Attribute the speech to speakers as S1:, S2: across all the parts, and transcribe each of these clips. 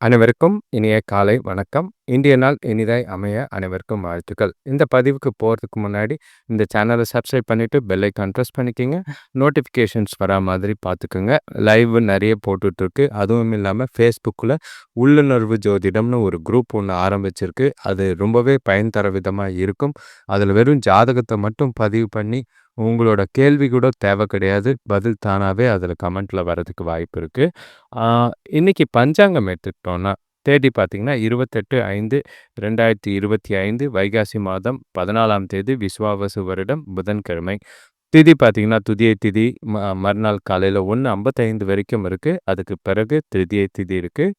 S1: அனைவருக்கும் இனிய காலை வணக்கம். இந்திய நாள் இனிதாய் அமைய அனைவருக்கும் வாழ்த்துக்கள். இந்த பதிவுக்கு போகிறதுக்கு முன்னாடி இந்த சேனலை சப்ஸ்கிரைப் பண்ணிவிட்டு பெல்லைக்கான் ப்ரெஸ் பண்ணிக்கிங்க. நோட்டிஃபிகேஷன்ஸ் வரா மாதிரி பார்த்துக்குங்க லைவ் நிறைய போட்டுட்ருக்கு. அதுவும் இல்லாமல் ஃபேஸ்புக்கில் உள்ளுணர்வு ஜோதிடம்னு ஒரு குரூப் ஒன்று ஆரம்பிச்சிருக்கு. அது ரொம்பவே பயன் தர விதமாக இருக்கும். அதில் வெறும் ஜாதகத்தை மட்டும் பதிவு பண்ணி உங்களோட கேள்வி கூட தேவை கிடையாது. பதில் தானாகவே அதில் கமெண்ட்டில் வரதுக்கு வாய்ப்பு இருக்குது இன்றைக்கி பஞ்சாங்கம் எடுத்துக்கிட்டோன்னா தேதி பார்த்திங்கன்னா இருபத்தெட்டு ஐந்து ரெண்டாயிரத்தி இருபத்தி ஐந்து வைகாசி மாதம் பதினாலாம் தேதி விஸ்வாவசு வருடம் புதன்கிழமை. திதி பார்த்திங்கன்னா துதியை திதி ம மறுநாள் காலையில் ஒன்று ஐம்பத்தைந்து வரைக்கும் இருக்குது அதுக்கு பிறகு திருதியை திதி இருக்குது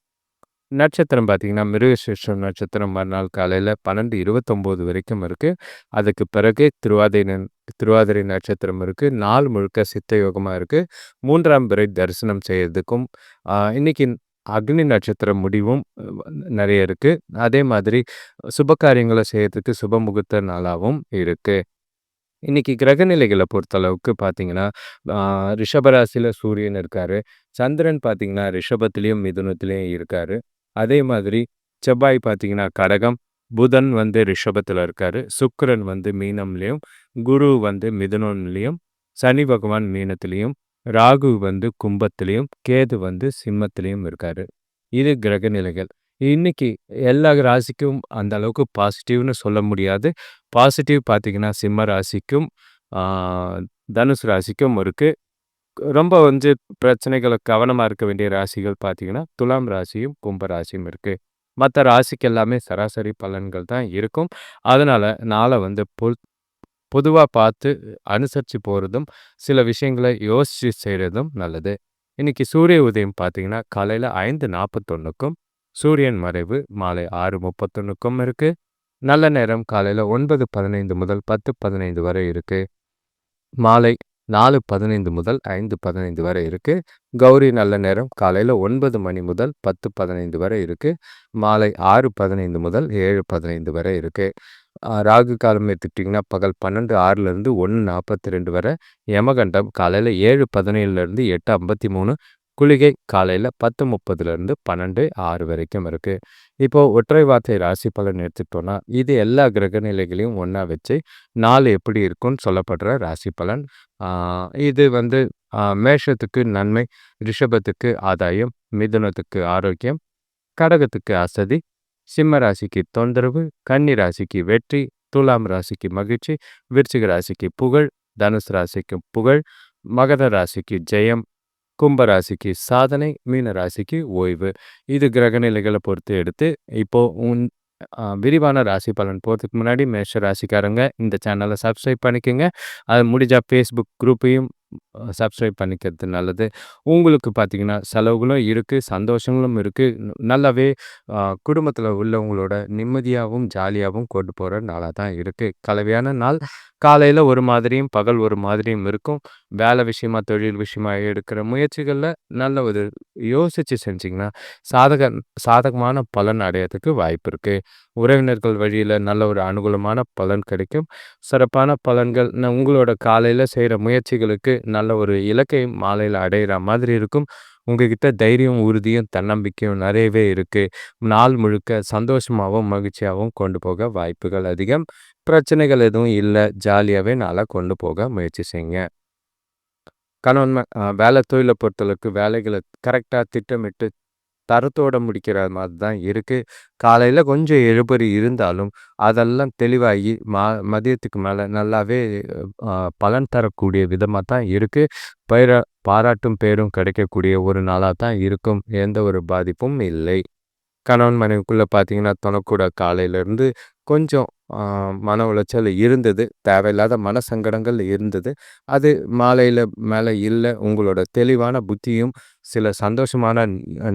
S1: நட்சத்திரம் பார்த்திங்கன்னா மிருகசேஷம் நட்சத்திரம் மறுநாள் காலையில் பன்னெண்டு இருபத்தொம்போது வரைக்கும் இருக்குது அதுக்கு பிறகு திருவாதிரை திருவாதிரை நட்சத்திரம் இருக்குது நாள் முழுக்க சித்த யோகமாக இருக்குது மூன்றாம் பிறை தரிசனம் செய்கிறதுக்கும் இன்றைக்கி அக்னி நட்சத்திரம் முடிவும் நிறைய இருக்குது அதே மாதிரி சுப காரியங்களை செய்கிறதுக்கு சுப முகூர்த்த நாளாகவும் இருக்குது இன்றைக்கி கிரகநிலைகளை பொறுத்தளவுக்கு பார்த்தீங்கன்னா ரிஷபராசியில் சூரியன் இருக்கார். சந்திரன் பார்த்தீங்கன்னா ரிஷபத்துலேயும் மிதுனத்துலேயும் இருக்கார். அதே மாதிரி செவ்வாய் பார்த்தீங்கன்னா கடகம். புதன் வந்து ரிஷபத்தில் இருக்கார். சுக்கரன் வந்து மீனம்லேயும் குரு வந்து மிதுனம்லேயும் சனி பகவான் மீனத்துலேயும் ராகு வந்து கும்பத்துலேயும் கேது வந்து சிம்மத்திலையும் இருக்கார். இது கிரக நிலைகள். இன்னைக்கு எல்லா ராசிக்கும் அந்த அளவுக்கு பாசிட்டிவ்னு சொல்ல முடியாது. பாசிட்டிவ் பார்த்திங்கன்னா சிம்ம ராசிக்கும் தனுசு ராசிக்கும் இருக்குது ரொம்ப வந்து பிரச்சனைகளை கவனமாக இருக்க வேண்டிய ராசிகள் பார்த்தீங்கன்னா துலாம் ராசியும் கும்ப ராசியும் இருக்குது மற்ற ராசிக்கு எல்லாமே சராசரி பலன்கள் தான் இருக்கும். அதனால் நாளை வந்து பொதுவாக பார்த்து அனுசரித்து போகிறதும் சில விஷயங்களை யோசித்து செய்கிறதும் நல்லது. இன்றைக்கி சூரிய உதயம் பார்த்தீங்கன்னா காலையில் ஐந்து நாற்பத்தொன்றுக்கும் சூரியன் மறைவு மாலை ஆறு முப்பத்தொன்றுக்கும் இருக்குது நல்ல நேரம் காலையில் ஒன்பது பதினைந்து முதல் பத்து பதினைந்து வரை இருக்குது மாலை நாலு பதினைந்து முதல் ஐந்து பதினைந்து வரை இருக்குது கௌரி நல்ல நேரம். காலையில் ஒன்பது மணி முதல் பத்து பதினைந்து வரை இருக்குது மாலை ஆறு பதினைந்து முதல் ஏழு பதினைந்து வரை இருக்குது ராகு காலம் எடுத்துக்கிட்டிங்கன்னா பகல் பன்னெண்டு ஆறுலேருந்து ஒன்று நாற்பத்தி ரெண்டு வரை. யமகண்டம் காலையில் ஏழு பதினேழுலேருந்து எட்டு ஐம்பத்தி மூணு. குளிகை காலையில் பத்து முப்பதுலேருந்து பன்னெண்டு ஆறு வரைக்கும் இருக்குது இப்போது ஒற்றை வார்த்தை ராசி பலன் எடுத்துட்டோன்னா இது எல்லா கிரக நிலைகளையும் ஒன்றா வச்சு நாள் எப்படி இருக்கும்னு சொல்லப்படுற ராசி பலன். இது வந்து மேஷத்துக்கு நன்மை ரிஷபத்துக்கு ஆதாயம் மிதுனத்துக்கு ஆரோக்கியம் கடகத்துக்கு அசதி சிம்ம ராசிக்கு தொந்தரவு கன்னி ராசிக்கு வெற்றி துலாம் ராசிக்கு மகிழ்ச்சி விருச்சிக ராசிக்கு புகழ் தனுசு ராசிக்கு புகழ் மகத ராசிக்கு ஜெயம் கும்பராசிக்கு சாதனை மீன ராசிக்கு ஓய்வு. இது கிரகநிலைகளை பொறுத்து எடுத்து இப்போது உன் விரிவான ராசி பலன் போகிறதுக்கு முன்னாடி மேஷ ராசிக்காரங்க இந்த சேனலை சப்ஸ்கிரைப் பண்ணிக்கோங்க. அது முடிஞ்சால் ஃபேஸ்புக் குரூப்பையும் சப்ஸ்கிரைப் பண்ணிக்கிறது நல்லது. உங்களுக்கு பார்த்திங்கன்னா செலவுகளும் இருக்குது சந்தோஷங்களும் இருக்குது நல்லாவே குடும்பத்தில் உள்ளவங்களோட நிம்மதியாகவும் ஜாலியாகவும் கொண்டு போகிற நாளாக தான் இருக்குது கலவையான நாள். காலையில் ஒரு மாதிரியும் பகல் ஒரு மாதிரியும் இருக்கும். வேலை விஷயமா தொழில் விஷயமா எடுக்கிற முயற்சிகளில் நல்ல ஒரு யோசித்து செஞ்சிங்கன்னா சாதக சாதகமான பலன் அடையிறதுக்கு வாய்ப்பு இருக்குது உறவினர்கள் வழியில் நல்ல ஒரு அனுகூலமான பலன் கிடைக்கும். சிறப்பான பலன்கள் உங்களோட காலையில் செய்கிற முயற்சிகளுக்கு நல்ல ஒரு இலக்கை மாலையில் அடையிற மாதிரி இருக்கும். உங்ககிட்ட தைரியம் உறுதியும் தன்னம்பிக்கையும் நிறையவே இருக்குது நாள் முழுக்க சந்தோஷமாகவும் மகிழ்ச்சியாகவும் கொண்டு போக வாய்ப்புகள் அதிகம். பிரச்சனைகள் எதுவும் இல்லை. ஜாலியாகவே நல்லா கொண்டு போக முயற்சி செய்யுங்க. கணவன் வேலை தொழிலை பொறுத்தளவுக்கு வேலைகளை கரெக்டாக திட்டமிட்டு தரத்தோட முடிக்கிற மாதிரி தான் இருக்குது காலையில் கொஞ்சம் எழுபறி இருந்தாலும் அதெல்லாம் தெளிவாகி மா மதியத்துக்கு மேலே நல்லாவே பலன் தரக்கூடிய விதமாக தான் இருக்குது பயிர பாராட்டும் பேரும் கிடைக்கக்கூடிய ஒரு நாளாக தான் இருக்கும். எந்த ஒரு பாதிப்பும் இல்லை. கணவன் மனைவிக்குள்ளே பார்த்தீங்கன்னா தொணக்கூட காலையிலேருந்து கொஞ்சம் மன உளைச்சல் இருந்தது. தேவையில்லாத மன சங்கடங்கள் இருந்தது. அது மாலையில் மேலே இல்லை. உங்களோட தெளிவான புத்தியும் சில சந்தோஷமான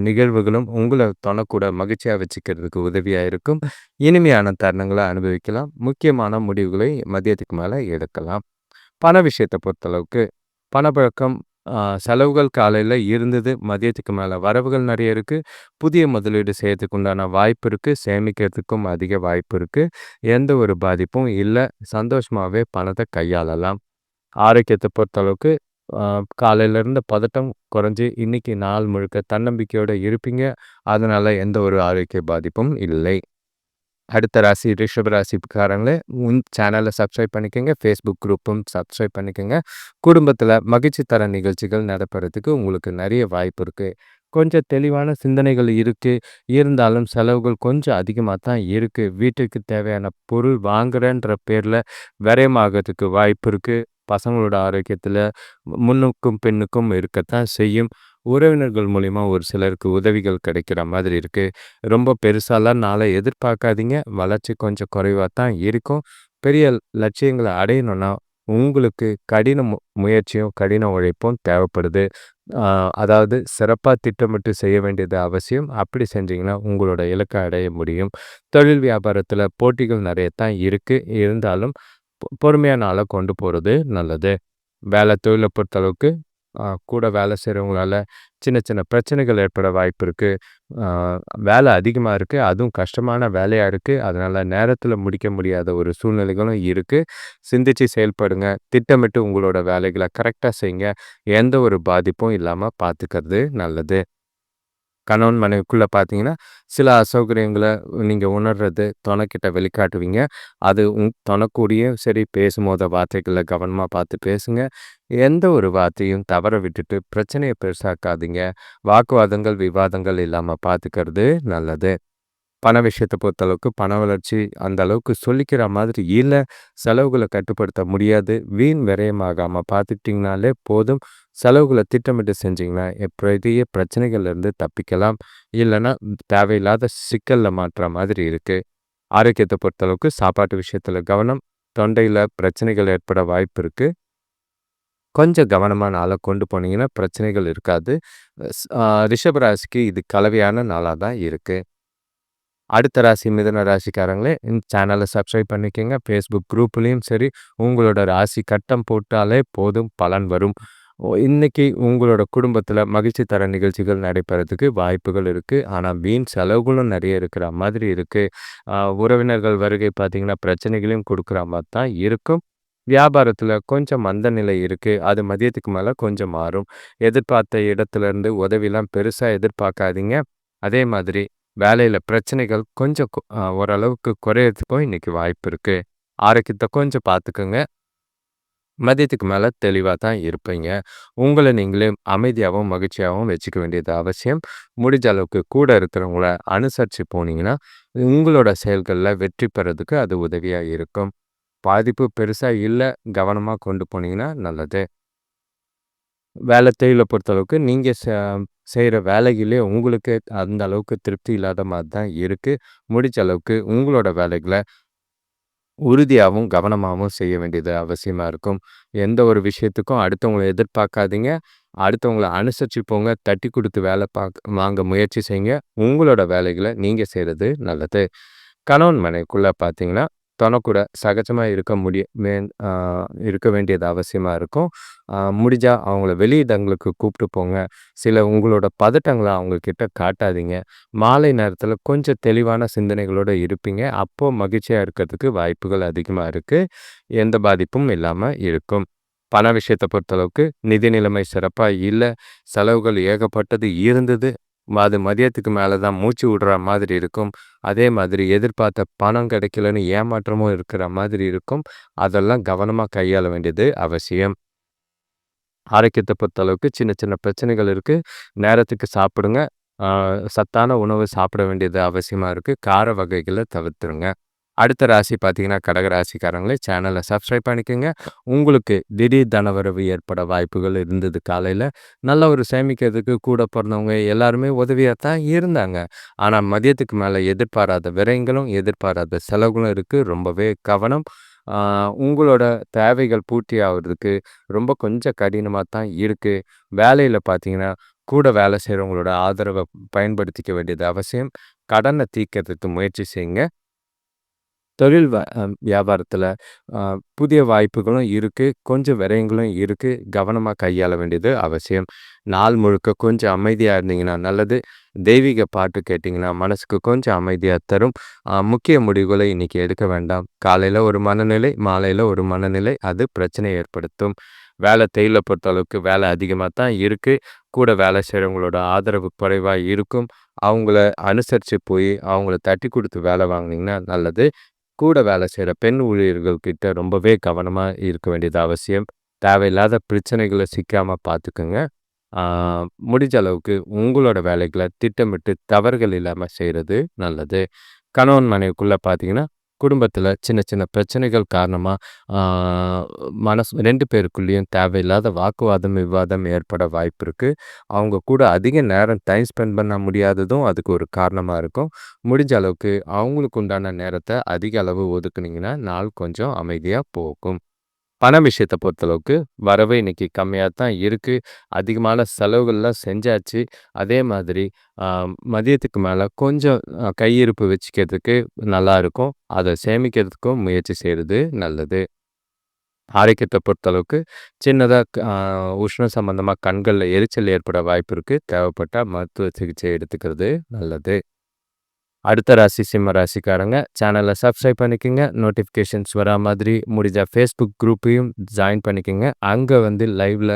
S1: நிகழ்வுகளும் உங்களை தொணக்கூட மகிழ்ச்சியாக வச்சுக்கிறதுக்கு உதவியாக இருக்கும். இனிமையான தருணங்களை அனுபவிக்கலாம். முக்கியமான முடிவுகளை மதியத்துக்கு மேலே எடுக்கலாம். பண விஷயத்தை பொறுத்தளவுக்கு பணப்பழக்கம் செலவுகள் காலையில் இருந்தது மதியத்துக்கு மேலே வரவுகள் நிறைய இருக்குது புதிய முதலீடு செய்யறதுக்கு உண்டான வாய்ப்பு இருக்குது சேமிக்கிறதுக்கும் அதிக வாய்ப்பு இருக்குது எந்த ஒரு பாதிப்பும் இல்லை சந்தோஷமாகவே பணத்தை கையாளலாம் ஆரோக்கியத்தை பொறுத்தளவுக்கு காலையில இருந்த பதட்டம் குறைஞ்சு இன்னைக்கு நாள் முழுக்க தன்னம்பிக்கையோடு இருப்பீங்க. அதனால் எந்த ஒரு ஆரோக்கிய பாதிப்பும் இல்லை. அடுத்த ராசி ரிஷப ராசிக்காரங்களே உன் சேனலை சப்ஸ்கிரைப் பண்ணிக்கோங்க. ஃபேஸ்புக் குரூப்பும் சப்ஸ்கிரைப் பண்ணிக்கோங்க. குடும்பத்தில் மகிழ்ச்சி தர நிகழ்ச்சிகள் நடப்புறதுக்கு உங்களுக்கு நிறைய வாய்ப்பு இருக்குது கொஞ்சம் தெளிவான சிந்தனைகள் இருக்குது இருந்தாலும் செலவுகள் கொஞ்சம் அதிகமாக தான் இருக்குது வீட்டுக்கு தேவையான பொருள் வாங்குறேன்ற பேரில் விரயமாகிறதுக்கு வாய்ப்பு இருக்குது பசங்களோட ஆரோக்கியத்தில் முன்னுக்கும் பெண்ணுக்கும் இருக்கத்தான் செய்யும். உறவினர்கள் மூலிமா ஒரு சிலருக்கு உதவிகள் கிடைக்கிற மாதிரி இருக்குது ரொம்ப பெருசாலாம் நாளை எதிர்பார்க்காதீங்க. வளர்ச்சி கொஞ்சம் குறைவாக தான் இருக்கும். பெரிய லட்சியங்களை அடையணும்னா உங்களுக்கு கடின முயற்சியும் கடின உழைப்பும் தேவைப்படுது. அதாவது சிறப்பாக திட்டமிட்டு செய்ய வேண்டியது அவசியம். அப்படி செஞ்சிங்கன்னா உங்களோட இலக்கை அடைய முடியும். தொழில் வியாபாரத்தில் போட்டிகள் நிறைய தான் இருக்குது இருந்தாலும் பொறுமையான ஆளை கொண்டு போகிறது நல்லது. வேலை தொழிலை பொறுத்தளவுக்கு கூட வேலை செய்கிறவங்களால சின்ன சின்ன பிரச்சனைகள் ஏற்பட வாய்ப்பு இருக்குது வேலை அதிகமாக இருக்குது அதுவும் கஷ்டமான வேலையாக இருக்குது அதனால் நேரத்தில் முடிக்க முடியாத ஒரு சூழ்நிலைகளும் இருக்குது சிந்திச்சு செயல்படுங்க. திட்டமிட்டு உங்களோட வேலைகளை கரெக்டாக செய்யுங்க எந்த ஒரு பாதிப்பும் இல்லாமல் பார்த்துக்கிறது நல்லது. கணவன் மனைவிக்குள்ளே பார்த்தீங்கன்னா சில அசௌகரியங்களை நீங்கள் உணர்றது துணைக்கிட்ட வெளிக்காட்டுவீங்க. அது உங் துணைக்கூடியும் சரி பேசும்போத வார்த்தைகளில் கவனமாக பார்த்து பேசுங்க. எந்த ஒரு வார்த்தையும் தவற விட்டுட்டு பிரச்சனையை பெருசாக்காதீங்க. வாக்குவாதங்கள் விவாதங்கள் இல்லாமல் பார்த்துக்கிறது நல்லது. பண விஷயத்தை பொறுத்தளவுக்கு பண வளர்ச்சி அந்த அளவுக்கு சொல்லிக்கிற மாதிரி இல்லை. செலவுகளை கட்டுப்படுத்த முடியாது. வீண் விரயமாகாமல் பார்த்துக்கிட்டிங்கனாலே போதும். செலவுகளை திட்டமிட்டு செஞ்சிங்கன்னா பெரிய பிரச்சனைகள்லேருந்து தப்பிக்கலாம். இல்லைன்னா தேவையில்லாத சிக்கலில் மாற்றுற மாதிரி இருக்குது ஆரோக்கியத்தை பொறுத்தளவுக்கு சாப்பாட்டு விஷயத்தில் கவனம் தொண்டையில் பிரச்சனைகள் ஏற்பட வாய்ப்பு இருக்குது கொஞ்சம் கவனமாக நாளை கொண்டு போனீங்கன்னா பிரச்சனைகள் இருக்காது. ரிஷபராசிக்கு இது கலவையான நாளாக தான் இருக்குது அடுத்த ராசி மிதன ராசிக்காரங்களே இந்த சேனலை சப்ஸ்கிரைப் பண்ணிக்கோங்க. ஃபேஸ்புக் குரூப்லேயும் சரி உங்களோட ராசி கட்டம் போட்டாலே போதும் பலன் வரும். இன்றைக்கி உங்களோட குடும்பத்தில் மகிழ்ச்சி தர நிகழ்ச்சிகள் நடைபெறதுக்கு வாய்ப்புகள் இருக்குது ஆனால் வீண் செலவுகளும் நிறைய இருக்கிற மாதிரி இருக்குது உறவினர்கள் வருகை பார்த்திங்கன்னா பிரச்சனைகளையும் கொடுக்குற மாதிரி தான் இருக்கும். வியாபாரத்தில் கொஞ்சம் மந்த நிலை இருக்குது அது மதியத்துக்கு மேலே கொஞ்சம் மாறும். எதிர்பார்த்த இடத்துலேருந்து உதவிலாம் பெருசாக எதிர்பார்க்காதீங்க. அதே மாதிரி வேலையில் பிரச்சனைகள் கொஞ்சம் ஓரளவுக்கு குறையிறதுக்கும் இன்றைக்கி வாய்ப்பு இருக்குது ஆரோக்கியத்தை கொஞ்சம் பார்த்துக்கோங்க மதியத்துக்கு மேலே தெளிவாக தான் இருப்பீங்க. உங்களை நீங்களே அமைதியாகவும் மகிழ்ச்சியாகவும் வச்சுக்க வேண்டியது அவசியம். முடிஞ்ச அளவுக்கு கூட இருக்கிறவங்கள அனுசரித்து போனீங்கன்னா உங்களோட செயல்களில் வெற்றி பெறதுக்கு அது உதவியாக இருக்கும். பாதிப்பு பெருசாக இல்லை கவனமாக கொண்டு போனீங்கன்னா நல்லது. வேலை தொழிலை பொறுத்தளவுக்கு நீங்கள் செய்கிற வேலைகளே உங்களுக்கு அந்த அளவுக்கு திருப்தி இல்லாத மாதிரி தான் இருக்குது முடிஞ்ச அளவுக்கு உங்களோட வேலைகளை உறுதியாகவும் கவனமாகவும் செய்ய வேண்டியது அவசியமாக இருக்கும். எந்த ஒரு விஷயத்துக்கும் அடுத்தவங்களை எதிர்பார்க்காதீங்க. அடுத்தவங்களை அனுசரித்து போங்க. தட்டி கொடுத்து வேலை பார்க்க வாங்க முயற்சி செய்யுங்க. உங்களோட வேலைகளை நீங்கள் செய்கிறது நல்லது. கணவன் மனைவிக்குள்ளே பார்த்தீங்கன்னா தனக்கூட சகஜமாக இருக்க முடிய மே இருக்க வேண்டியது அவசியமாக இருக்கும். முடிஞ்சால் அவங்கள வெளியிடங்களுக்கு கூப்பிட்டு போங்க. சில உங்களோட பதட்டங்களை அவங்கக்கிட்ட காட்டாதீங்க. மாலை நேரத்தில் கொஞ்சம் தெளிவான சிந்தனைகளோடு இருப்பீங்க. அப்போது மகிழ்ச்சியாக இருக்கிறதுக்கு வாய்ப்புகள் அதிகமாக இருக்குது எந்த பாதிப்பும் இல்லாமல் இருக்கும். பண விஷயத்தை பொறுத்தளவுக்கு நிதி நிலைமை சிறப்பாக இல்லை. செலவுகள் ஏகப்பட்டது இருந்தது அது மதியத்துக்கு மேலே தான் மூச்சு விடுற மாதிரி இருக்கும். அதே மாதிரி எதிர்பார்த்த பணம் கிடைக்கலன்னு ஏமாற்றமும் இருக்கிற மாதிரி இருக்கும். அதெல்லாம் கவனமாக கையாள வேண்டியது அவசியம். ஆரோக்கியத்தை பொறுத்தளவுக்கு சின்ன சின்ன பிரச்சனைகள் இருக்குது நேரத்துக்கு சாப்பிடுங்க. சத்தான உணவு சாப்பிட வேண்டியது அவசியமாக இருக்குது கார வகைகளை தவிர்த்துருங்க. அடுத்த ராசி பார்த்தீங்கன்னா கடகராசிக்காரங்களே சேனலை சப்ஸ்கிரைப் பண்ணிக்கோங்க. உங்களுக்கு திடீர் தனவரவு ஏற்பட வாய்ப்புகள் இருந்தது காலையில். நல்ல ஒரு சேமிக்கிறதுக்கு கூட பிறந்தவங்க எல்லாருமே உதவியாக தான் இருந்தாங்க. ஆனால் மதியத்துக்கு மேலே எதிர்பாராத விரயங்களும் எதிர்பாராத செலவுகளும் இருக்குது ரொம்பவே கவனம் உங்களோட தேவைகள் பூர்த்தி ஆகுறதுக்கு ரொம்ப கொஞ்சம் கடினமாக தான் இருக்குது வேலையில் பார்த்தீங்கன்னா கூட வேலை செய்கிறவங்களோட ஆதரவை பயன்படுத்திக்க வேண்டியது அவசியம். கடனை தீர்க்கறதுக்கு முயற்சி செய்யுங்க. தொழில் வ வியாபாரத்தில் புதிய வாய்ப்புகளும் இருக்குது கொஞ்சம் விரயங்களும் இருக்குது கவனமாக கையாள வேண்டியது அவசியம். நாள் முழுக்க கொஞ்சம் அமைதியாக இருந்தீங்கன்னா நல்லது. தெய்வீக பாட்டு கேட்டிங்கன்னா மனசுக்கு கொஞ்சம் அமைதியாக தரும். முக்கிய முடிவுகளை இன்றைக்கி எடுக்க வேண்டாம். காலையில் ஒரு மனநிலை மாலையில் ஒரு மனநிலை அது பிரச்சனை ஏற்படுத்தும். வேலை தேயிலை பொறுத்தளவுக்கு வேலை அதிகமாக தான் இருக்குது கூட வேலை செய்கிறவங்களோட ஆதரவு குறைவாக இருக்கும். அவங்கள அனுசரித்து போய் அவங்கள தட்டி கொடுத்து வேலை வாங்கினீங்கன்னா நல்லது. கூட வேலை செய்கிற பெண் ஊழியர்கள்கிட்ட ரொம்பவே கவனமாக இருக்க வேண்டியது அவசியம். தேவையில்லாத பிரச்சனைகளை சிக்காமல் பார்த்துக்குங்க முடிஞ்ச அளவுக்கு உங்களோட வேலைகளை திட்டமிட்டு தவறுகள் இல்லாமல் செய்கிறது நல்லது. கணவன் மனைவிக்குள்ளே பார்த்தீங்கன்னா குடும்பத்தில் சின்ன சின்ன பிரச்சனைகள் காரணமாக மனசு ரெண்டு பேருக்குள்ளேயும் தேவையில்லாத வாக்குவாதம் விவாதம் ஏற்பட வாய்ப்பு இருக்குது அவங்க கூட அதிக நேரம் டைம் ஸ்பெண்ட் பண்ண முடியாததும் அதுக்கு ஒரு காரணமாக இருக்கும். முடிஞ்ச அளவுக்கு அவங்களுக்கு உண்டான நேரத்தை அதிக அளவு ஒதுக்குனீங்கன்னா நாள் கொஞ்சம் அமைதியாக போகும். பண விஷயத்தை பொறுத்தளவுக்கு வரவு இன்னைக்கு கம்மியாக தான் இருக்குது அதிகமான செலவுகள்லாம் செஞ்சாச்சு. அதே மாதிரி மதியத்துக்கு மேலே கொஞ்சம் கையிருப்பு வச்சுக்கிறதுக்கு நல்லா இருக்கும். அதை சேமிக்கிறதுக்கும் முயற்சி செய்கிறது நல்லது. ஆரோக்கியத்தை பொறுத்தளவுக்கு சின்னதாக உஷ்ணம் சம்மந்தமாக கண்களில் எரிச்சல் ஏற்பட வாய்ப்பு இருக்குது தேவைப்பட்டால் மருத்துவ சிகிச்சை எடுத்துக்கிறது நல்லது. அடுத்த ராசி சிம்ம ராசிக்காரங்க சேனலை சப்ஸ்கிரைப் பண்ணிக்கோங்க. நோட்டிஃபிகேஷன்ஸ் வரா மாதிரி முடிஞ்ச ஃபேஸ்புக் குரூப்பையும் ஜாயின் பண்ணிக்கோங்க. அங்கே வந்து லைவில்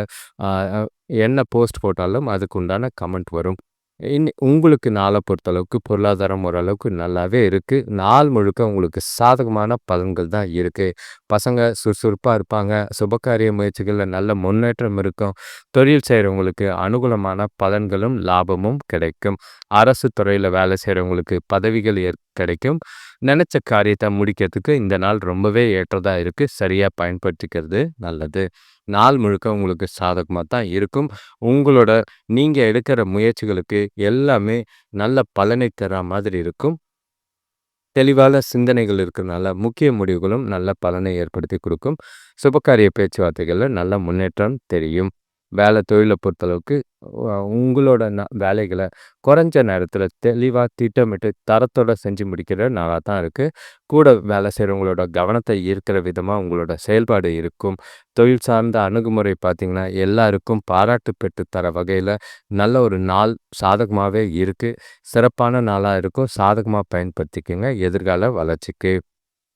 S1: என்ன போஸ்ட் போட்டாலும் அதுக்கு உண்டான கமெண்ட் வரும். இன் உங்களுக்கு நாளை பொறுத்தளவுக்கு பொருளாதாரம் ஓரளவுக்கு நல்லாவே இருக்குது நாள் முழுக்க உங்களுக்கு சாதகமான பலன்கள் தான் இருக்குது பசங்க சுறுசுறுப்பாக இருப்பாங்க. சுபகாரிய முயற்சிகளில் நல்ல முன்னேற்றம் இருக்கும். தொழில் செய்கிறவங்களுக்கு அனுகூலமான பலன்களும் லாபமும் கிடைக்கும். அரசு துறையில் வேலை செய்கிறவங்களுக்கு பதவிகள் ஏற் கிடைக்கும். நினச்ச காரியத்தை முடிக்கிறதுக்கு இந்த நாள் ரொம்பவே ஏற்றதாக இருக்குது சரியாக பயன்படுத்திக்கிறது நல்லது. நாள் முழுக்க உங்களுக்கு சாதகமாக தான் இருக்கும். உங்களோட நீங்கள் எடுக்கிற முயற்சிகளுக்கு எல்லாமே நல்ல பலனை தர மாதிரி இருக்கும். தெளிவான சிந்தனைகள் இருக்கிறனால முக்கிய முடிவுகளும் நல்ல பலனை ஏற்படுத்தி கொடுக்கும். சுபகாரிய பேச்சுவார்த்தைகளில் நல்ல முன்னேற்றம் தெரியும். வேலை தொழிலை பொறுத்தளவுக்கு உங்களோட ந வேலைகளை குறைஞ்ச நேரத்தில் தெளிவாக திட்டமிட்டு தரத்தோட செஞ்சு முடிக்கிற நாளாக தான் இருக்குது கூட வேலை செய்கிறவங்களோட கவனத்தை ஈர்க்கிற விதமாக உங்களோட செயல்பாடு இருக்கும். தொழில் சார்ந்த அணுகுமுறை பார்த்திங்கன்னா எல்லாருக்கும் பாராட்டு பெற்று தர வகையில் நல்ல ஒரு நாள் சாதகமாகவே இருக்குது சிறப்பான நாளாக இருக்கும். சாதகமாக பயன்படுத்திக்கோங்க. எதிர்கால வளர்ச்சிக்கு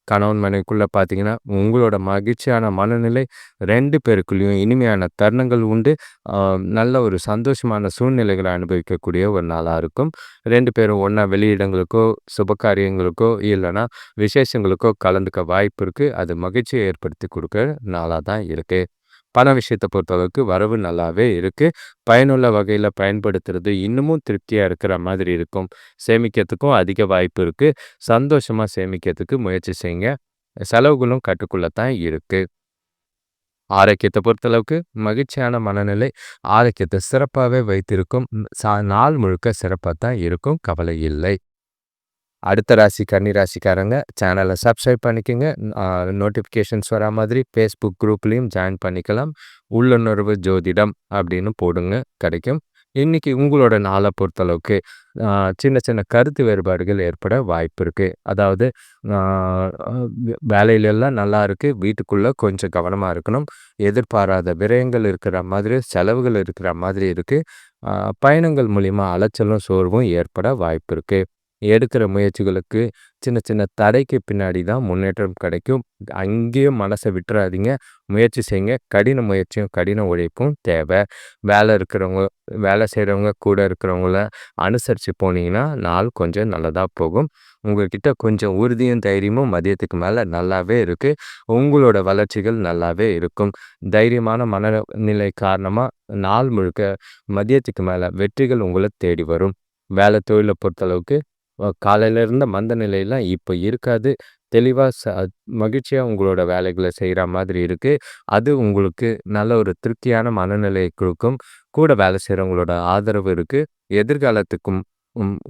S1: கணவன் மனைவிக்குள்ளே பார்த்தீங்கன்னா உங்களோட மகிழ்ச்சியான மனநிலை ரெண்டு பேருக்குள்ளேயும் இனிமையான தருணங்கள் உண்டு. நல்ல ஒரு சந்தோஷமான சூழ்நிலைகளை அனுபவிக்கக்கூடிய ஒரு நாளாக இருக்கும். ரெண்டு பேரும் ஒன்றா வெளியிடங்களுக்கோ சுப காரியங்களுக்கோ இல்லைன்னா விசேஷங்களுக்கோ கலந்துக்க வாய்ப்பு இருக்குது அது மகிழ்ச்சியை ஏற்படுத்தி கொடுக்குற நாளாக தான் இருக்குது பண விஷயத்தை பொறுத்தளவுக்கு வரவு நல்லாவே இருக்குது பயனுள்ள வகையில் பயன்படுத்துறது இன்னமும் திருப்தியாக இருக்கிற மாதிரி இருக்கும். சேமிக்கிறதுக்கும் அதிக வாய்ப்பு இருக்குது சந்தோஷமாக சேமிக்கிறதுக்கு முயற்சி செய்யுங்க செலவுகளும் கட்டுக்குள்ளே தான் இருக்குது ஆரோக்கியத்தை பொறுத்தளவுக்கு மகிழ்ச்சியான மனநிலை ஆரோக்கியத்தை சிறப்பாகவே வைத்திருக்கும். சா நாள் முழுக்க சிறப்பாக தான் இருக்கும். கவலை இல்லை. அடுத்த ராசி கன்னி ராசிக்காரங்க சேனலை சப்ஸ்கிரைப் பண்ணிக்கோங்க. நோட்டிஃபிகேஷன்ஸ் வரா மாதிரி ஃபேஸ்புக் குரூப்லேயும் ஜாயின் பண்ணிக்கலாம். உள்ளுணர்வு ஜோதிடம் அப்படின்னு போடுங்க கிடைக்கும். இன்றைக்கி உங்களோட நாளை பொறுத்தளவுக்கு சின்ன சின்ன கருத்து வேறுபாடுகள் ஏற்பட வாய்ப்பு இருக்குது அதாவது வேலையிலெல்லாம் நல்லா இருக்குது வீட்டுக்குள்ளே கொஞ்சம் கவனமாக இருக்கணும். எதிர்பாராத விரயங்கள் இருக்கிற மாதிரி செலவுகள் இருக்கிற மாதிரி இருக்குது பயணங்கள் மூலிமா அலைச்சலும் சோர்வும் ஏற்பட வாய்ப்பு இருக்குது எடுக்கிற முயற்சிகளுக்கு சின்ன சின்ன தடைக்கு பின்னாடி தான் முன்னேற்றம் கிடைக்கும். அங்கேயும் மனசை விட்டுறாதீங்க. முயற்சி செய்யுங்க. கடின முயற்சியும் கடின உழைப்பும் தேவை. வேலை இருக்கிறவங்க வேலை செய்கிறவங்க கூட இருக்கிறவங்கள அனுசரித்து போனீங்கன்னா நாள் கொஞ்சம் நல்லதாக போகும். உங்கள்கிட்ட கொஞ்சம் உறுதியும் தைரியமும் மதியத்துக்கு மேலே நல்லாவே இருக்குது உங்களோட வளர்ச்சிகள் நல்லாவே இருக்கும். தைரியமான மனநிலை காரணமாக நாள் முழுக்க மதியத்துக்கு மேலே வெற்றிகள் உங்களை தேடி வரும். வேலை தொழிலை பொறுத்தளவுக்கு காலையில் இருந்த மந்த நிலையெல்லாம் இப்போ இருக்காது. தெளிவாக ச மகிழ்ச்சியாக உங்களோட வேலைகளை செய்கிற மாதிரி இருக்குது அது உங்களுக்கு நல்ல ஒரு திருப்தியான மனநிலையை கொடுக்கும். கூட வேலை செய்கிறவங்களோட ஆதரவு இருக்குது எதிர்காலத்துக்கும்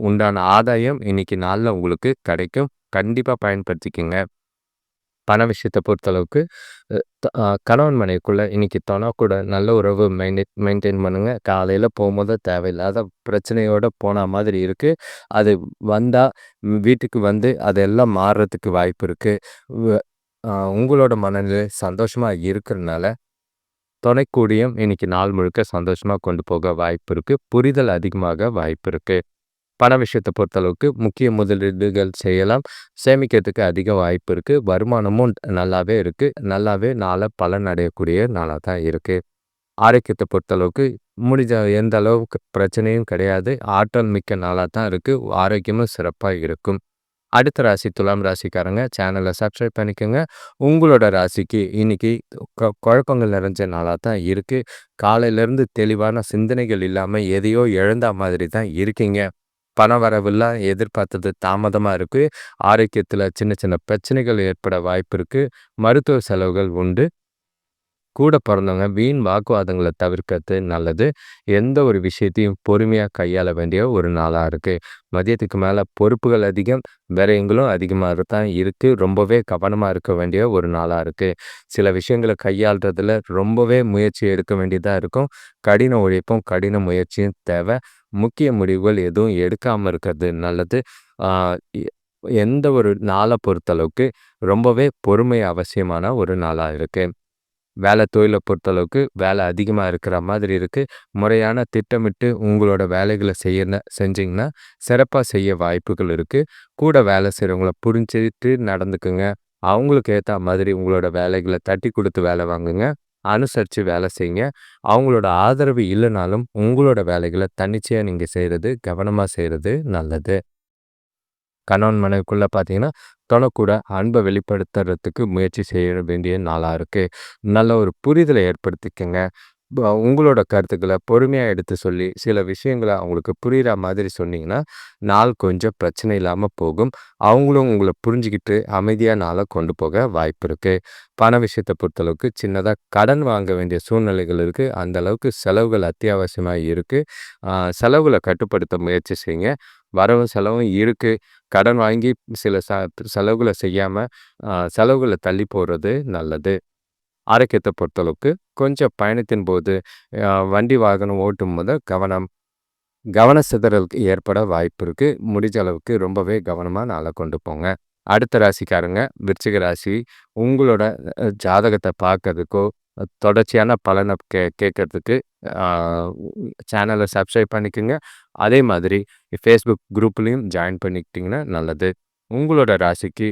S1: உண்டான ஆதாயம் இன்றைக்கி நாளில் உங்களுக்கு கிடைக்கும். கண்டிப்பாக பயன்படுத்திக்கங்க. பண விஷயத்தை பொறுத்தளவுக்கு கணவன் மனைவிக்குள்ளே இன்றைக்கி துணை கூட நல்ல உறவு மெயின்டெயின் மெயின்டைன் பண்ணுங்கள் காலையில் போகும்போது தேவையில்லாத பிரச்சனையோடு போன மாதிரி இருக்குது அது வந்தால் வீட்டுக்கு வந்து அதெல்லாம் மாறுறதுக்கு வாய்ப்பு இருக்குது உங்களோட மனநிலை சந்தோஷமாக இருக்கிறனால துணைக்கூடியும் இன்னைக்கு நாள் முழுக்க சந்தோஷமாக கொண்டு போக வாய்ப்பு இருக்குது புரிதல் அதிகமாக வாய்ப்பு இருக்குது பண விஷயத்தை பொறுத்தளவுக்கு முக்கிய முதலீடுகள் செய்யலாம். சேமிக்கிறதுக்கு அதிக வாய்ப்பு இருக்குது வருமானமும் நல்லாவே இருக்குது நல்லாவே நாளை பலன் அடையக்கூடிய நாளாக தான் இருக்குது ஆரோக்கியத்தை பொறுத்தளவுக்கு முடிஞ்ச எந்த அளவுக்கு பிரச்சனையும் கிடையாது. ஆற்றல் மிக்க நாளாக தான் இருக்குது ஆரோக்கியமும் சிறப்பாக இருக்கும். அடுத்த ராசி துலாம் ராசிக்காரங்க சேனலை சப்ஸ்கிரைப் பண்ணிக்கோங்க. உங்களோட ராசிக்கு இன்னைக்கு குழப்பங்கள் நிறைஞ்ச நாளாக தான் இருக்குது காலையிலேருந்து தெளிவான சிந்தனைகள் இல்லாமல் எதையோ இழந்த மாதிரி தான் இருக்கீங்க. பண வரவெல்லாம் எதிர்பார்த்தது தாமதமாக இருக்குது ஆரோக்கியத்தில் சின்ன சின்ன பிரச்சனைகள் ஏற்பட வாய்ப்பு இருக்குது மருத்துவ செலவுகள் உண்டு. கூட பிறந்தவங்க வீண் வாக்குவாதங்களை தவிர்க்கிறது நல்லது. எந்த ஒரு விஷயத்தையும் பொறுமையாக கையாள வேண்டிய ஒரு நாளாக இருக்குது மதியத்துக்கு மேலே பொறுப்புகள் அதிகம் விரயங்களும் அதிகமாக தான் இருக்குது ரொம்பவே கவனமாக இருக்க வேண்டிய ஒரு நாளாக இருக்குது சில விஷயங்களை கையாளுறதுல ரொம்பவே முயற்சி எடுக்க வேண்டியதாக இருக்கும். கடின உழைப்பும் கடின முயற்சியும் தேவை. முக்கிய முடிவுகள் எதுவும் எடுக்காமல் இருக்கிறது நல்லது. எந்த ஒரு நாளை பொறுத்தளவுக்கு ரொம்பவே பொறுமை அவசியமான ஒரு நாளாக இருக்குது வேலை தொழிலை பொறுத்தளவுக்கு வேலை அதிகமாக இருக்கிற மாதிரி இருக்குது முறையான திட்டமிட்டு உங்களோட வேலைகளை செய்ய செஞ்சிங்கன்னா சிறப்பாக செய்ய வாய்ப்புகள் இருக்குது கூட வேலை செய்கிறவங்கள புரிஞ்சுட்டு நடந்துக்குங்க. அவங்களுக்கு ஏற்ற மாதிரி உங்களோட வேலைகளை தட்டி கொடுத்து வேலை வாங்குங்க. அனுசரித்து வேலை செய்யுங்க அவங்களோட ஆதரவு இல்லைனாலும் உங்களோட வேலைகளை தன்னிச்சையாக நீங்கள் செய்கிறது கவனமாக செய்கிறது நல்லது. கணவன் மனைவிக்குள்ளே பார்த்தீங்கன்னா தனக்கூட அன்பை வெளிப்படுத்துறதுக்கு முயற்சி செய்ய வேண்டிய நாளாக இருக்குது நல்ல ஒரு புரிதலை ஏற்படுத்திக்கங்க. உங்களோட கருத்துக்களை பொறுமையாக எடுத்து சொல்லி சில விஷயங்களை அவங்களுக்கு புரிகிற மாதிரி சொன்னீங்கன்னா நாள் கொஞ்சம் பிரச்சனை இல்லாமல் போகும். அவங்களும் உங்களை புரிஞ்சுக்கிட்டு அமைதியாக நாளை கொண்டு போக வாய்ப்பு இருக்குது பண விஷயத்தை பொறுத்தளவுக்கு சின்னதாக கடன் வாங்க வேண்டிய சூழ்நிலைகள் இருக்குது அந்த அளவுக்கு செலவுகள் அத்தியாவசியமாக இருக்குது செலவுகளை கட்டுப்படுத்த முயற்சி செய்யுங்க. வரவும் செலவும் இருக்குது கடன் வாங்கி சில ச செலவுகளை செய்யாமல் செலவுகளை தள்ளி போடுறது நல்லது. ஆரோக்கியத்தை பொறுத்தளவுக்கு கொஞ்சம் பயணத்தின் போது வண்டி வாகனம் ஓட்டும் போது கவனம் கவன சிதறலுக்கு ஏற்பட வாய்ப்பு இருக்குது முடிஞ்ச அளவுக்கு ரொம்பவே கவனமாக நாளை கொண்டு போங்க. அடுத்த ராசிக்காரங்க விருச்சிக ராசி உங்களோட ஜாதகத்தை பார்க்கறதுக்கோ தொடர்ச்சியான பலனை கே கேட்கறதுக்கு சேனலை சப்ஸ்கிரைப் பண்ணிக்கோங்க. அதே மாதிரி ஃபேஸ்புக் குரூப்லேயும் ஜாயின் பண்ணிக்கிட்டிங்கன்னா நல்லது. உங்களோட ராசிக்கு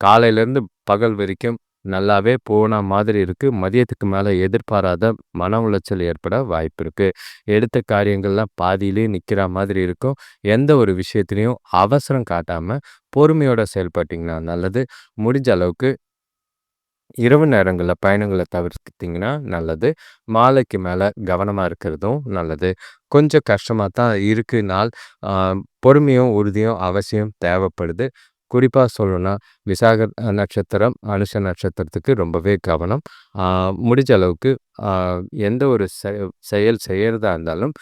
S1: காலையிலேருந்து பகல் வரைக்கும் நல்லாவே போன மாதிரி இருக்குது மதியத்துக்கு மேலே எதிர்பாராத மன உளைச்சல் ஏற்பட வாய்ப்பு இருக்குது எடுத்த காரியங்கள்லாம் பாதியிலே நிற்கிற மாதிரி இருக்கும். எந்த ஒரு விஷயத்துலையும் அவசரம் காட்டாமல் பொறுமையோடு செயல்பட்டிங்கன்னா நல்லது. முடிஞ்ச அளவுக்கு இரவு நேரங்களில் பயணங்களை தவிர்த்திங்கன்னா நல்லது. மாலைக்கு மேலே கவனமாக இருக்கிறதும் நல்லது. கொஞ்சம் கஷ்டமாக தான் இருக்குனால் பொறுமையும் உறுதியும் அவசியம் தேவைப்படுது. குறிப்பாக சொல்லணும்னா விசாக நட்சத்திரம் அனுஷ நட்சத்திரத்துக்கு ரொம்பவே கவனம். முடிஞ்ச அளவுக்கு எந்த ஒரு செ செயல் செய்கிறதா இருந்தாலும்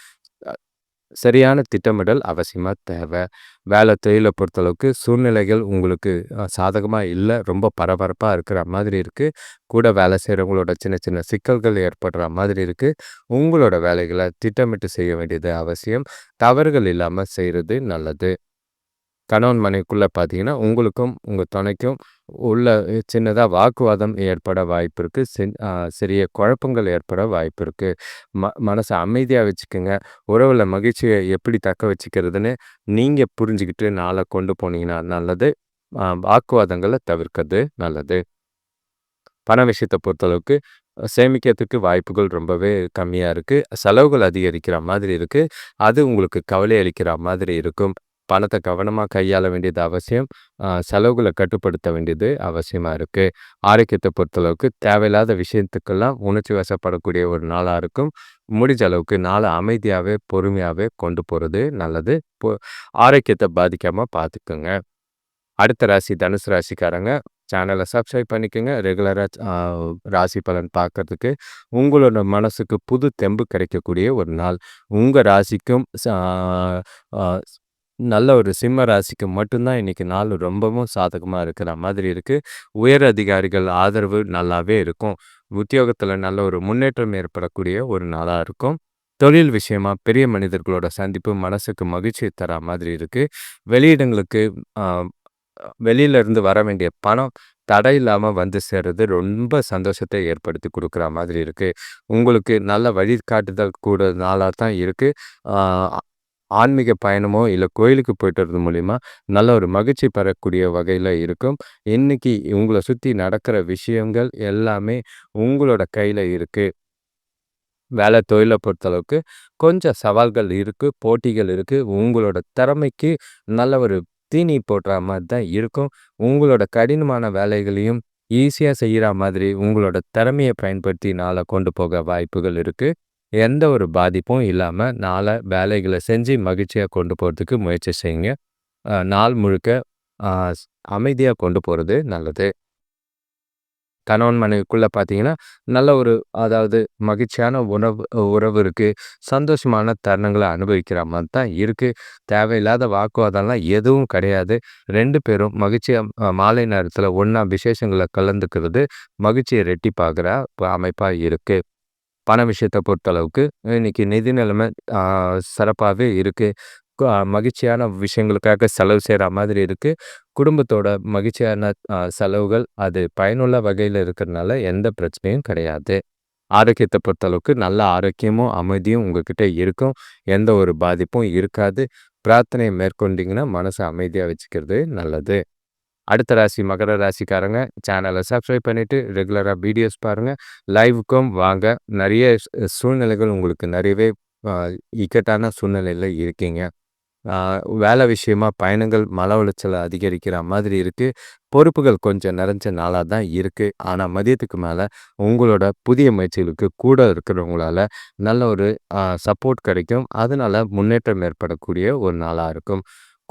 S1: சரியான திட்டமிடல் அவசியமாக தேவை. வேலை தொழிலை பொறுத்தளவுக்கு சூழ்நிலைகள் உங்களுக்கு சாதகமாக இல்லை ரொம்ப பரபரப்பாக இருக்கிற மாதிரி இருக்குது கூட வேலை செய்கிறவங்களோட சின்ன சின்ன சிக்கல்கள் ஏற்படுற மாதிரி இருக்குது உங்களோட வேலைகளை திட்டமிட்டு செய்ய வேண்டியது அவசியம். தவறுகள் இல்லாமல் செய்கிறது நல்லது. கணவன் மனைவிக்குள்ளே பார்த்தீங்கன்னா உங்களுக்கும் உங்கள் துணைக்கும் உள்ள சின்னதாக வாக்குவாதம் ஏற்பட வாய்ப்பு இருக்குது சிறிய குழப்பங்கள் ஏற்பட வாய்ப்பு இருக்குது ம மனசை அமைதியாக வச்சுக்கோங்க. உறவில் மகிழ்ச்சியை எப்படி தக்க வச்சுக்கிறதுன்னு நீங்கள் புரிஞ்சுக்கிட்டு நாளை கொண்டு போனீங்கன்னா நல்லது. வாக்குவாதங்களை தவிர்க்கிறது நல்லது. பண விஷயத்தை பொறுத்தளவுக்கு சேமிக்கிறதுக்கு வாய்ப்புகள் ரொம்பவே கம்மியாக இருக்குது செலவுகள் அதிகரிக்கிற மாதிரி இருக்குது அது உங்களுக்கு கவலை அளிக்கிற மாதிரி இருக்கும். பணத்தை கவனமாக கையாள வேண்டியது அவசியம். செலவுகளை கட்டுப்படுத்த வேண்டியது அவசியமாக இருக்குது ஆரோக்கியத்தை பொறுத்தளவுக்கு தேவையில்லாத விஷயத்துக்கெல்லாம் உணர்ச்சி வசப்படக்கூடிய ஒரு நாளாக இருக்கும். முடிஞ்ச அளவுக்கு நாளை அமைதியாகவே பொறுமையாகவே கொண்டு போகிறது நல்லது. ஆரோக்கியத்தை பாதிக்காமல் பார்த்துக்குங்க அடுத்த ராசி தனுசு ராசிக்காரங்க சேனலை சப்ஸ்கிரைப் பண்ணிக்கோங்க. ரெகுலராக ராசி பலன் பார்க்கறதுக்கு உங்களோட மனசுக்கு புது தெம்பு கிடைக்கக்கூடிய ஒரு நாள். உங்கள் ராசிக்கும் நல்ல ஒரு சிம்ம ராசிக்கு மட்டும்தான் இன்றைக்கி நாள் ரொம்பவும் சாதகமாக இருக்கிற மாதிரி இருக்குது உயர் அதிகாரிகள் ஆதரவு நல்லாவே இருக்கும். உத்தியோகத்தில் நல்ல ஒரு முன்னேற்றம் ஏற்படக்கூடிய ஒரு நாளாக இருக்கும். தொழில் விஷயமா பெரிய மனிதர்களோட சந்திப்பு மனசுக்கு மகிழ்ச்சி தர மாதிரி இருக்குது வெளியிடங்களுக்கு வெளியிலேருந்து வர வேண்டிய பணம் தடை இல்லாமல் வந்து சேர்றது ரொம்ப சந்தோஷத்தை ஏற்படுத்தி கொடுக்குற மாதிரி இருக்குது உங்களுக்கு நல்ல வழிகாட்டுதல் கூட நாளாக தான் இருக்குது ஆன்மீக பயணமோ இல்லை கோயிலுக்கு போயிட்டு வரது மூலிமா நல்ல ஒரு மகிழ்ச்சி பெறக்கூடிய வகையில் இருக்கும். இன்னைக்கு உங்களை சுற்றி நடக்கிற விஷயங்கள் எல்லாமே உங்களோட கையில் இருக்குது வேலை தொழிலை பொறுத்தளவுக்கு கொஞ்சம் சவால்கள் இருக்குது போட்டிகள் இருக்குது உங்களோட திறமைக்கு நல்ல ஒரு தீனி போடுற மாதிரி தான் இருக்கும். உங்களோட கடினமான வேலைகளையும் ஈஸியாக செய்கிற மாதிரி உங்களோட திறமையை பயன்படுத்தி நாளை கொண்டு போக வாய்ப்புகள் இருக்குது எந்த ஒரு பாதிப்பும் இல்லாமல் நாளை வேலைகளை செஞ்சு மகிழ்ச்சியாக கொண்டு போகிறதுக்கு முயற்சி செய்யுங்க. நாள் முழுக்க அமைதியாக கொண்டு போகிறது நல்லது. கணவன் மனைவிக்குள்ளே பார்த்தீங்கன்னா நல்ல ஒரு அதாவது மகிழ்ச்சியான உணவு உறவு இருக்குது சந்தோஷமான தருணங்களை அனுபவிக்கிற மாதிரி தான் இருக்குது தேவையில்லாத வாக்குவாதம்லாம் எதுவும் கிடையாது. ரெண்டு பேரும் மகிழ்ச்சியாக மாலை நேரத்தில் ஒன்றா விசேஷங்களை கலந்துக்கிறது மகிழ்ச்சியை ரெட்டிப்பாகிற அமைப்பாக இருக்குது பண விஷயத்தை பொறுத்தளவுக்கு இன்னைக்கு நிதி நிலைமை சிறப்பாகவே இருக்குது மகிழ்ச்சியான விஷயங்களுக்காக செலவு செய்கிற மாதிரி இருக்குது குடும்பத்தோட மகிழ்ச்சியான செலவுகள் அது பயனுள்ள வகையில் இருக்கிறதுனால எந்த பிரச்சனையும் கிடையாது. ஆரோக்கியத்தை பொறுத்தளவுக்கு நல்ல ஆரோக்கியமும் அமைதியும் உங்ககிட்ட இருக்கும். எந்த ஒரு பாதிப்பும் இருக்காது. பிரார்த்தனையை மேற்கொண்டிங்கன்னா மனசை அமைதியாக வச்சுக்கிறது நல்லது. அடுத்த ராசி மகர ராசிக்காரங்க சேனலை சப்ஸ்கிரைப் பண்ணிவிட்டு ரெகுலராக வீடியோஸ் பாருங்கள் லைவுக்கும் வாங்க. நிறைய சூழ்நிலைகள் உங்களுக்கு நிறையவே இக்கட்டான சூழ்நிலையில் இருக்கீங்க. வேலை விஷயமா பயணங்கள் மன உளைச்சலை அதிகரிக்கிற மாதிரி இருக்குது பொறுப்புகள் கொஞ்சம் நிறைஞ்ச நாளாக தான் இருக்குது ஆனால் மதியத்துக்கு மேலே உங்களோட புதிய முயற்சிகளுக்கு கூட இருக்கிறவங்களால நல்ல ஒரு சப்போர்ட் கிடைக்கும். அதனால் முன்னேற்றம் ஏற்படக்கூடிய ஒரு நாளாக இருக்கும்.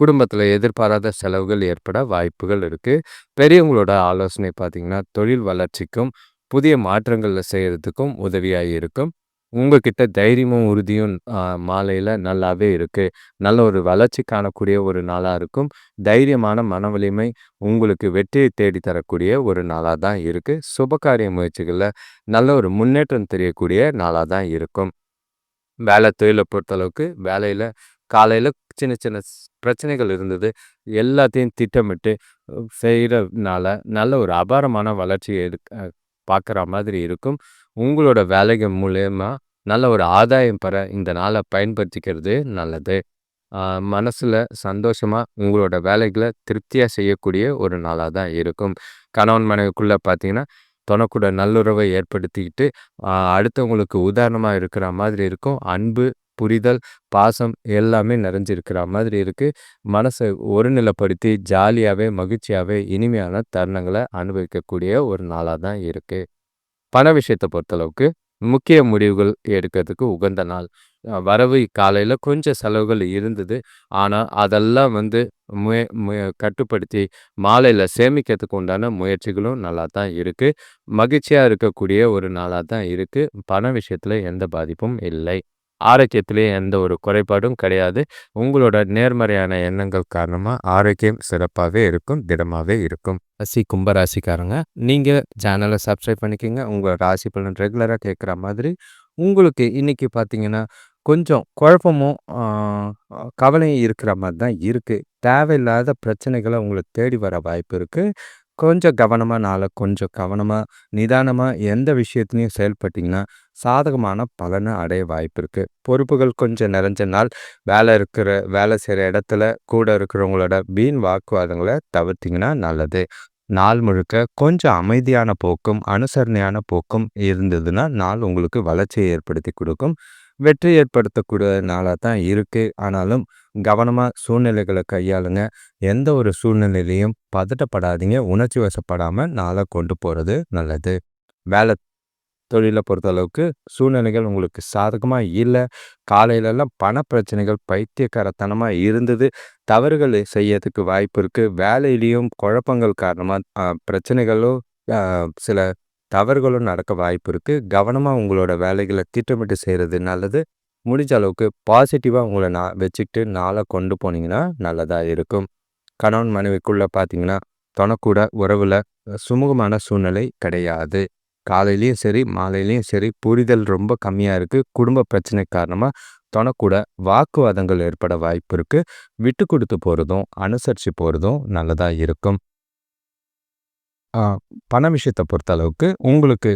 S1: குடும்பத்தில் எதிர்பாராத செலவுகள் ஏற்பட வாய்ப்புகள் இருக்குது பெரியவங்களோட ஆலோசனை பார்த்திங்கன்னா தொழில் வளர்ச்சிக்கும் புதிய மாற்றங்களில் செய்கிறதுக்கும் உதவியாக இருக்கும். உங்ககிட்ட தைரியமும் உறுதியும் மாலையில் நல்லாவே இருக்குது நல்ல ஒரு வளர்ச்சி காணக்கூடிய ஒரு நாளாக இருக்கும். தைரியமான மன வலிமை உங்களுக்கு வெற்றியை தேடி தரக்கூடிய ஒரு நாளாக தான் இருக்குது சுபகாரிய முயற்சிகளில் நல்ல ஒரு முன்னேற்றம் தெரியக்கூடிய நாளாக தான் இருக்கும். வேலை தொழிலை பொறுத்தளவுக்கு வேலையில் காலையில் சின்ன சின்ன பிரச்சனைகள் இருந்தது. எல்லாத்தையும் திட்டமிட்டு செய்கிறதுனால நல்ல ஒரு அபாரமான வளர்ச்சியை எடு பார்க்குற மாதிரி இருக்கும். உங்களோட வேலைகள் மூலயமா நல்ல ஒரு ஆதாயம் பெற இந்த நாளை பயன்படுத்திக்கிறது நல்லது. மனசில் சந்தோஷமாக உங்களோட வேலைகளை திருப்தியாக செய்யக்கூடிய ஒரு நாளாக தான் இருக்கும். கணவன் மனைவிக்குள்ளே பார்த்தீங்கன்னா தனக்கூட நல்லுறவை ஏற்படுத்திக்கிட்டு அடுத்தவங்களுக்கு உதாரணமாக இருக்கிற மாதிரி இருக்கும். அன்பு புரிதல் பாசம் எல்லாமே நிறைஞ்சிருக்கிற மாதிரி இருக்குது மனசை ஒருநிலைப்படுத்தி ஜாலியாகவே மகிழ்ச்சியாகவே இனிமையான தருணங்களை அனுபவிக்கக்கூடிய ஒரு நாளாக தான் இருக்குது பண விஷயத்தை பொறுத்தளவுக்கு முக்கிய முடிவுகள் எடுக்கிறதுக்கு உகந்த நாள். வரவு காலையில் கொஞ்சம் செலவுகள் இருந்தது. ஆனால் அதெல்லாம் வந்து முய முய கட்டுப்படுத்தி மாலையில் சேமிக்கிறதுக்கு உண்டான முயற்சிகளும் நல்லா தான் இருக்குது மகிழ்ச்சியாக இருக்கக்கூடிய ஒரு நாளாக தான் இருக்குது பண விஷயத்தில் எந்த பாதிப்பும் இல்லை. ஆரோக்கியத்திலேயே எந்த ஒரு குறைபாடும் கிடையாது. உங்களோட நேர்மறையான எண்ணங்கள் காரணமாக ஆரோக்கியம் சிறப்பாகவே இருக்கும் திடமாகவே இருக்கும். ராசி கும்பராசிக்காரங்க நீங்கள் சேனலை சப்ஸ்கிரைப் பண்ணிக்கோங்க. உங்கள் ராசி பலன் ரெகுலராக கேட்குற மாதிரி உங்களுக்கு இன்றைக்கி பார்த்தீங்கன்னா கொஞ்சம் குழப்பமும் கவலையும் இருக்கிற மாதிரி தான் இருக்குது தேவையில்லாத பிரச்சனைகளை உங்களுக்கு தேடி வர வாய்ப்பு இருக்குது கொஞ்சம் கவனமாக நாளை கொஞ்சம் கவனமாக நிதானமாக எந்த விஷயத்துலையும் செயல்பட்டிங்கன்னா சாதகமான பலனை அடைய வாய்ப்பு இருக்குது பொறுப்புகள் கொஞ்சம் நிறைஞ்ச நாள் வேலை இருக்கிற வேலை செய்கிற இடத்துல கூட இருக்கிறவங்களோட வீண் வாக்குவாதங்களை தவிர்த்திங்கன்னா நல்லது. நாள் முழுக்க கொஞ்சம் அமைதியான போக்கும் அனுசரணையான போக்கும் இருந்ததுன்னா நாள் உங்களுக்கு வளர்ச்சியை ஏற்படுத்தி கொடுக்கும். வெற்றி ஏற்படுத்தக்கூடிய நாளாக தான் இருக்குது ஆனாலும் கவனமாக சூழ்நிலைகளை கையாளுங்க. எந்த ஒரு சூழ்நிலையிலையும் பதட்டப்படாதீங்க. உணர்ச்சி வசப்படாமல் நாளை கொண்டு போகிறது நல்லது. வேலை தொழிலை பொறுத்தளவுக்கு சூழ்நிலைகள் உங்களுக்கு சாதகமாக இல்லை. காலையிலலாம் பண பிரச்சனைகள் பைத்தியக்காரத்தனமாக இருந்தது. தவறுகள் செய்யறதுக்கு வாய்ப்பு இருக்குது வேலையிலையும் குழப்பங்கள் காரணமாக பிரச்சனைகளும் சில தவறுகளும் நடக்க வாய்ப்பு இருக்குது கவனமாக உங்களோட வேலைகளை திட்டமிட்டு செய்கிறது நல்லது. முடிஞ்ச அளவுக்கு பாசிட்டிவாக உங்களை நான் வச்சுக்கிட்டு நாளை கொண்டு போனீங்கன்னா நல்லதாக இருக்கும். கணவன் மனைவிக்குள்ளே பார்த்தீங்கன்னா தொணக்கூட உறவில் சுமூகமான சூழ்நிலை கிடையாது. காலையிலையும் சரி மாலையிலையும் சரி புரிதல் ரொம்ப கம்மியாக இருக்குது குடும்ப பிரச்சனை காரணமாக தொணக்கூட வாக்குவாதங்கள் ஏற்பட வாய்ப்பு இருக்குது விட்டு கொடுத்து போகிறதும் அனுசரித்து போகிறதும் நல்லதாக இருக்கும். பண விஷயத்தை பொறுத்த அளவுக்கு உங்களுக்கு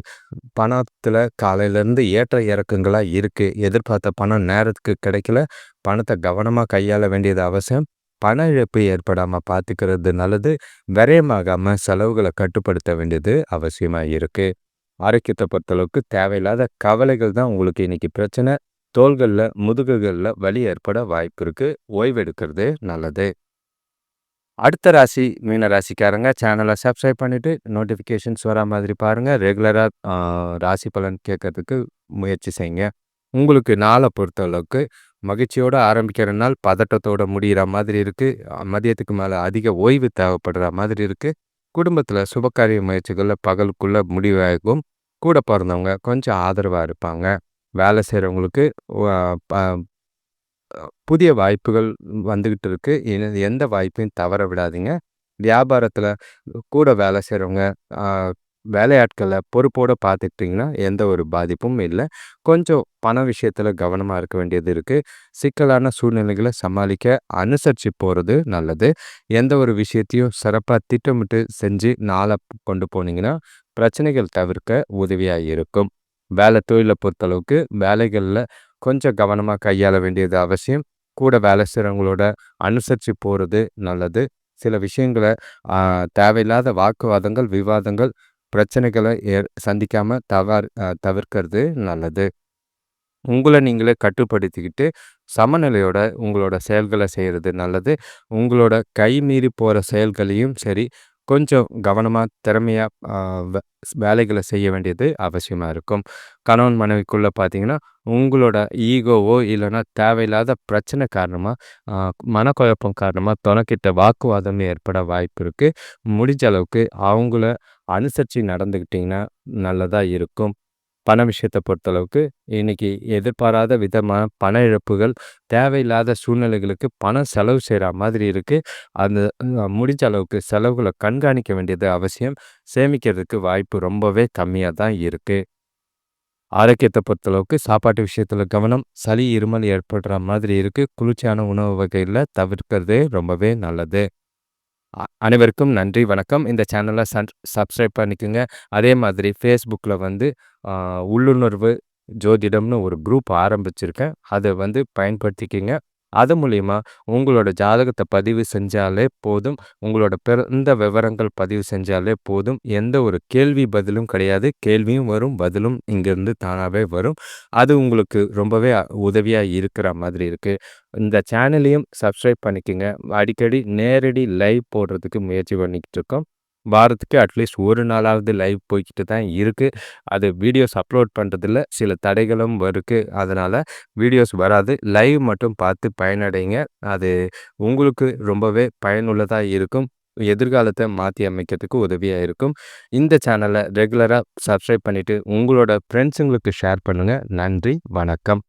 S1: பணத்தில் காலையிலேருந்து ஏற்ற இறக்கங்களாக இருக்குது எதிர்பார்த்த பணம் நேரத்துக்கு கிடைக்கல. பணத்தை கவனமாக கையாள வேண்டியது அவசியம். பண இழப்பு ஏற்படாமல் பார்த்துக்கிறது நல்லது. விரயமாகாமல் செலவுகளை கட்டுப்படுத்த வேண்டியது அவசியமாக இருக்குது ஆரோக்கியத்தை பொறுத்தளவுக்கு தேவையில்லாத கவலைகள் தான் உங்களுக்கு இன்றைக்கி பிரச்சனை. தோள்களில் முதுகுகளில் வலி ஏற்பட வாய்ப்பு இருக்குது ஓய்வெடுக்கிறது நல்லது. அடுத்த ராசி மீன ராசிக்காரங்க சேனலை சப்ஸ்கிரைப் பண்ணிவிட்டு நோட்டிஃபிகேஷன்ஸ் வரா மாதிரி பாருங்கள் ரெகுலராக ராசி பலன் கேட்கறதுக்கு முயற்சி செய்யுங்க. உங்களுக்கு நாளை பொறுத்தளவுக்கு மகிழ்ச்சியோடு ஆரம்பிக்கிற நாள் பதட்டத்தோடு முடிகிற மாதிரி இருக்குது மதியத்துக்கு மேலே அதிக ஓய்வு தேவைப்படுற மாதிரி இருக்குது குடும்பத்தில் சுபகாரிய முயற்சிகளில் பகலுக்குள்ளே முடிவாகும். கூட பிறந்தவங்க கொஞ்சம் ஆதரவாக இருப்பாங்க. வேலை செய்கிறவங்களுக்கு புதிய வாய்ப்புகள் வந்துக்கிட்டு இருக்குது எந்த வாய்ப்பையும் தவற விடாதீங்க. வியாபாரத்தில் கூட வேலை செய்கிறவங்க வேலையாட்களை பொறுப்போடு பார்த்துக்கிட்டிங்கன்னா எந்த ஒரு பாதிப்பும் இல்லை. கொஞ்சம் பண விஷயத்தில் கவனமாக இருக்க வேண்டியது இருக்குது சிக்கலான சூழ்நிலைகளை சமாளிக்க அனுசரித்து போகிறது நல்லது. எந்த ஒரு விஷயத்தையும் சிறப்பாக திட்டமிட்டு செஞ்சு நாளை கொண்டு போனீங்கன்னா பிரச்சனைகள் தவிர்க்க உதவியாக இருக்கும். வேலை தொழிலை பொறுத்தளவுக்கு வேலைகளில் கொஞ்சம் கவனமாக கையாள வேண்டியது அவசியம். கூட வேலை செய்கிறவங்களோட அனுசரித்து போகிறது நல்லது. சில விஷயங்களை தேவையில்லாத வாக்குவாதங்கள் விவாதங்கள் பிரச்சனைகளை ஏ சந்திக்காமல் தவறு தவிர்க்கிறது நல்லது. உங்களை நீங்களே கட்டுப்படுத்திக்கிட்டு சமநிலையோட உங்களோட செயல்களை செய்கிறது நல்லது. உங்களோட கை மீறி போகிற செயல்களையும் சரி கொஞ்சம் கவனமாக திறமையாக வேலைகளை செய்ய வேண்டியது அவசியமாக இருக்கும். கணவன் மனைவிக்குள்ளே பார்த்தீங்கன்னா உங்களோட ஈகோவோ இல்லைன்னா தேவையில்லாத பிரச்சனை காரணமாக மனக்குழப்பம் காரணமாக துணைக்கிட்ட வாக்குவாதம் ஏற்பட வாய்ப்பு இருக்குது முடிஞ்ச அளவுக்கு அவங்கள அனுசரித்து நடந்துக்கிட்டிங்கன்னா நல்லதாக இருக்கும். பண விஷயத்தை பொறுத்தளவுக்கு இன்னைக்கு எதிர்பாராத விதமான பண இழப்புகள் தேவையில்லாத சூழ்நிலைகளுக்கு பணம் செலவு செய்கிற மாதிரி இருக்குது அந்த முடிஞ்ச அளவுக்கு செலவுகளை கண்காணிக்க வேண்டியது அவசியம். சேமிக்கிறதுக்கு வாய்ப்பு ரொம்பவே கம்மியாக தான் இருக்குது ஆரோக்கியத்தை பொறுத்தளவுக்கு சாப்பாட்டு விஷயத்தில் கவனம் சளி இருமல் ஏற்படுற மாதிரி இருக்குது குளிர்ச்சியான உணவு வகையில் தவிர்க்கிறதே ரொம்பவே நல்லது. அனைவருக்கும் நன்றி வணக்கம். இந்த சேனலை சன் சப்ஸ்கிரைப் பண்ணிக்கோங்க. அதே மாதிரி ஃபேஸ்புக்கில் வந்து உள்ளுணர்வு ஜோதிடம்னு ஒரு குரூப் ஆரம்பிச்சிருக்கேன். அதை வந்து பயன்படுத்திக்கிங்க. அது மூலிமா உங்களோட ஜாதகத்தை பதிவு செஞ்சாலே போதும். உங்களோட பிறந்த விவரங்கள் பதிவு செஞ்சாலே போதும். எந்த ஒரு கேள்வி பதிலும் கிடையாது. கேள்வியும் வரும் பதிலும் இங்கேருந்து தானாகவே வரும். அது உங்களுக்கு ரொம்பவே உதவியாக இருக்கிற மாதிரி இருக்குது இந்த சேனலையும் சப்ஸ்கிரைப் பண்ணிக்கோங்க. அடிக்கடி நேரடி லைவ் போடுறதுக்கு முயற்சி பண்ணிக்கிட்டு இருக்கோம். வாரத்துக்கு அட்லீஸ்ட் ஒரு நாளாவது லைவ் போய்கிட்டு தான் இருக்குது அது வீடியோஸ் அப்லோட் பண்ணுறதில்ல சில தடைகளும் இருக்குது அதனால் வீடியோஸ் வராது. லைவ் மட்டும் பார்த்து பயனடைங்க. அது உங்களுக்கு ரொம்பவே பயனுள்ளதாக இருக்கும். எதிர்காலத்தை மாற்றி அமைக்கிறதுக்கு உதவியாக இருக்கும். இந்த சேனலை ரெகுலராக சப்ஸ்கிரைப் பண்ணிவிட்டு உங்களோட ஃப்ரெண்ட்ஸுங்களுக்கு ஷேர் பண்ணுங்கள் நன்றி. வணக்கம்.